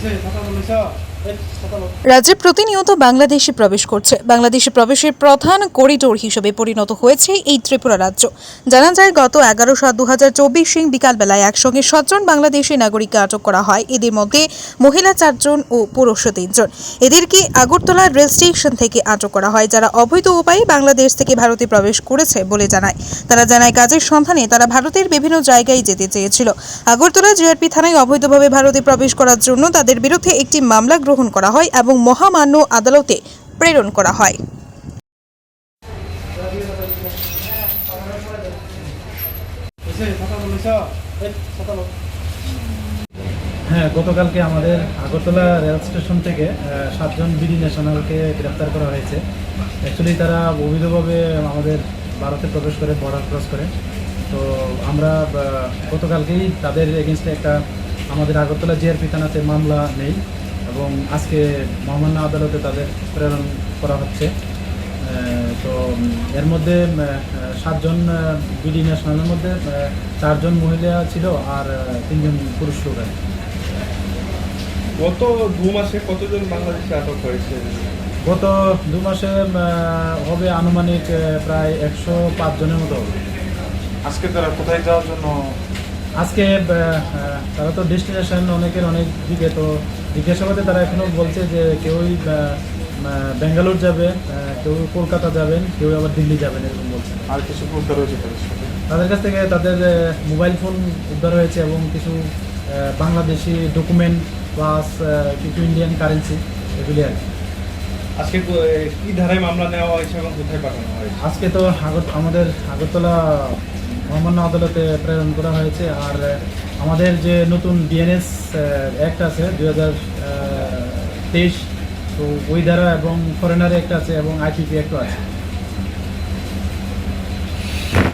谢谢，他到这么笑。রাজ্যে প্রতিনিয়ত বাংলাদেশে প্রবেশ করছে। বাংলাদেশে প্রবেশের প্রধান করিডোর হিসেবে পরিণত হয়েছে এই ত্রিপুরা রাজ্য। জানা যায়, গত এগারো সাত দু হাজার চব্বিশ বিকালবেলায় একসঙ্গে সাতজন বাংলাদেশি নাগরিককে আটক করা হয়। এদের মধ্যে মহিলা চারজন ও পুরুষ তিনজন। এদেরকে আগরতলা রেল স্টেশন থেকে আটক করা হয়, যারা অবৈধ উপায়ে বাংলাদেশ থেকে ভারতে প্রবেশ করেছে বলে জানায়। তারা জানায়, কাজের সন্ধানে তারা ভারতের বিভিন্ন জায়গায় যেতে চেয়েছিল। আগরতলা জিআরপি থানায় অবৈধভাবে ভারতে প্রবেশ করার জন্য তাদের বিরুদ্ধে একটি মামলা গ্রহণ করা হয় এবং মহামান্য আদালতে প্রেরণ করা হয়। হ্যাঁ গতকালকে আমাদের আগরতলা রেল স্টেশন থেকে সাতজন বিডি ন্যাশনালকে গ্রেপ্তার করা হয়েছে। অ্যাকচুয়ালি তারা অবৈধভাবে আমাদের ভারতে প্রবেশ করে বর্ডার ক্রস করে। তো আমরা গতকালকেই তাদের এগেনস্টে একটা আমাদের আগরতলা জিআরপি থানাতে মামলা নেই। এবং আজকে মহামান্য আদালতে তাদের প্রেরণ করা হচ্ছে। আহ, তো এর মধ্যে সাতজন বিডি ন্যাশনালের মধ্যে চারজন মহিলা ছিল আর তিনজন পুরুষ লোক আছে গত দু মাসে কতজন বাংলাদেশে আটক হয়েছে? গত দু মাসে আহ, হবে আনুমানিক প্রায় একশো পাঁচ জনের মতো হবে। আজকে তারা কোথায় যাওয়ার জন্য আজকে তারা তো ডেস্টিনেশন অনেকের অনেক দিকে তো জিজ্ঞাসাবাদে তারা এখনও বলছে যে কেউই ব্যাঙ্গালোর যাবে কেউ কলকাতা যাবেন কেউ আবার দিল্লি যাবেন এরকম বলছে। আর কিছু উদ্ধার হয়েছে তাদের কাছ থেকে তাদের মোবাইল ফোন উদ্ধার হয়েছে এবং কিছু বাংলাদেশি ডকুমেন্ট প্লাস কিছু ইন্ডিয়ান কারেন্সি এগুলি আর আজকে কি ধারায় মামলা নেওয়া হয়েছে এবং কোথায় পাঠানো হয়েছে? আজকে তো আগর আমাদের আগরতলা মহামান্য আদালতে প্রেরণ করা হয়েছে। আর আমাদের যে নতুন ডিএনএস অ্যাক্ট আছে দু হাজার তেইশ, তো ওই দ্বারা এবং ফরেনার অ্যাক্ট আছে এবং আইপিপি অ্যাক্টও আছে।